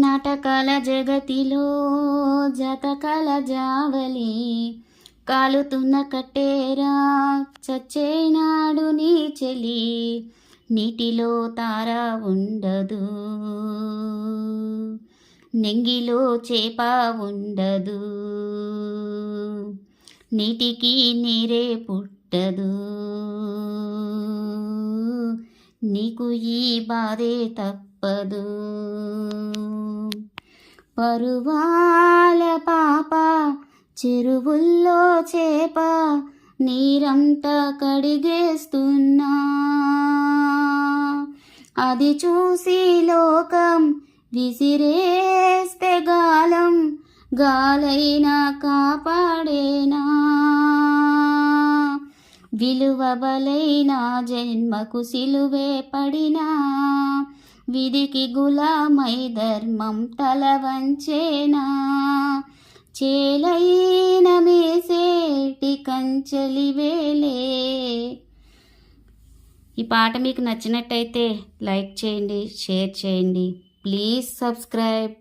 నాటకాల జగతిలో జతకాల జావలి కాలుతున్న కట్టేరా చచ్చేనాడు నీ చెలి నీటిలో తార ఉండదు. నెంగిలో చేప ఉండదు. నీటికి నీరే పుట్టదు. నీకు ఈ బాధే తప్పదు. పరువాల పాప చెరువుల్లో చేప నీరంతా కడిగేస్తున్నా. అది చూసి లోకం విసిరేస్తే గాలం గాలైనా కాపాడేనా? విలువబలైన జన్మకు సిలువే పడినా? విధికి గులామై ధర్మం తల వంచేనా చేలైన మేసేటి కంచలి వేలే. ఈ పాట మీకు నచ్చినట్టయితే లైక్ చేయండి షేర్ చేయండి. Please subscribe.